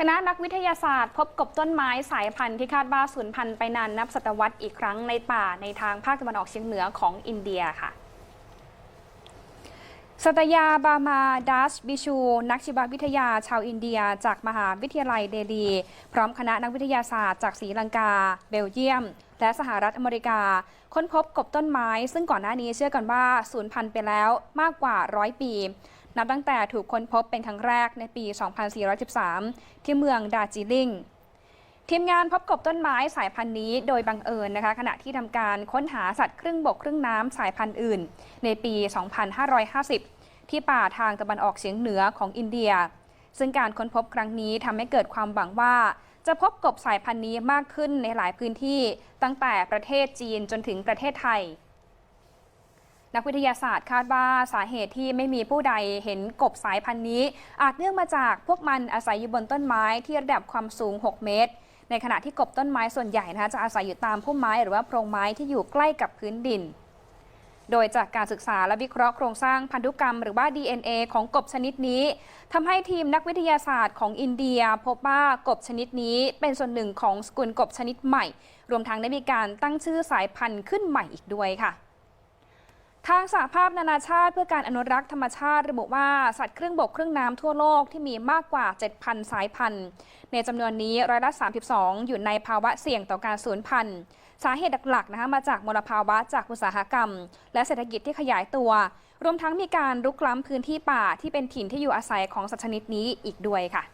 คณะนักวิทยาศาสตร์ พบกบต้นไม้สายพันธุ์ที่คาดว่าสูญพันธุ์ไปนานนับศตวรรษอีกครั้งในป่าในทางภาคตะวันออกเฉียงเหนือของอินเดียค่ะสัตยาบามาดัสบิชู นักชีววิทยาชาวอินเดีย จากมหาวิทยาลัยเดลี พร้อมคณะนักวิทยาศาสตร์จากศรีลังกา เบลเยียม และสหรัฐอเมริกา ค้นพบกบต้นไม้ ซึ่งก่อนหน้านี้เชื่อกันว่าสูญพันธุ์ไปแล้วมากกว่าร้อยปี นับตั้งแต่ถูกค้นพบเป็นครั้งแรกในปี 2413 ที่เมืองดาจิลิง ทีมงานพบกบต้นไม้สายพันธุ์นี้โดยบังเอิญนะคะ ขณะที่ทำการค้นหาสัตว์ครึ่งบกครึ่งน้ำสายพันธุ์อื่น ในปี 2550 ที่ป่าทางตะวันออกเฉียงเหนือของอินเดีย ซึ่งการค้นพบครั้งนี้ทำให้เกิดความหวังว่าจะพบกบสายพันธุ์นี้มากขึ้นในหลายพื้นที่ตั้งแต่ประเทศจีนจนถึงประเทศไทย นักวิทยาศาสตร์คาดว่าสาเหตุที่ไม่มีผู้ใดเห็นกบสายพันธุ์นี้ อาจเนื่องมาจากพวกมันอาศัยอยู่บนต้นไม้ที่ระดับความสูง 6 เมตร ในขณะที่กบต้นไม้ส่วนใหญ่นะคะจะอาศัยอยู่ตามพุ่มไม้หรือว่าโพรงไม้ที่อยู่ใกล้กับพื้นดิน โดยจากการศึกษาและวิเคราะห์โครงสร้างพันธุกรรมหรือว่า DNA ของกบชนิดนี้ทำให้ทีมนักวิทยาศาสตร์ของอินเดีย พบว่ากบชนิดนี้เป็นส่วนหนึ่งของสกุลกบชนิดใหม่ รวมทั้งได้มีการตั้งชื่อสายพันธุ์ขึ้นใหม่อีกด้วยค่ะ ทางสหภาพนานาชาติเพื่อการอนุรักษ์ธรรมชาติ ระบุว่าสัตว์ครึ่งบกครึ่งน้ำทั่วโลกที่มีมากกว่า 7,000 สายพันธุ์ ในจำนวนนี้ร้อยละ 32 อยู่ในภาวะเสี่ยงต่อการสูญพันธุ์สาเหตุหลักๆนะคะมาจากมลภาวะจากอุตสาหกรรม และเศรษฐกิจที่ขยายตัว รวมทั้งมีการรุกล้ำพื้นที่ป่าที่เป็นถิ่นที่อยู่อาศัยของสัตว์ชนิดนี้อีกด้วยค่ะ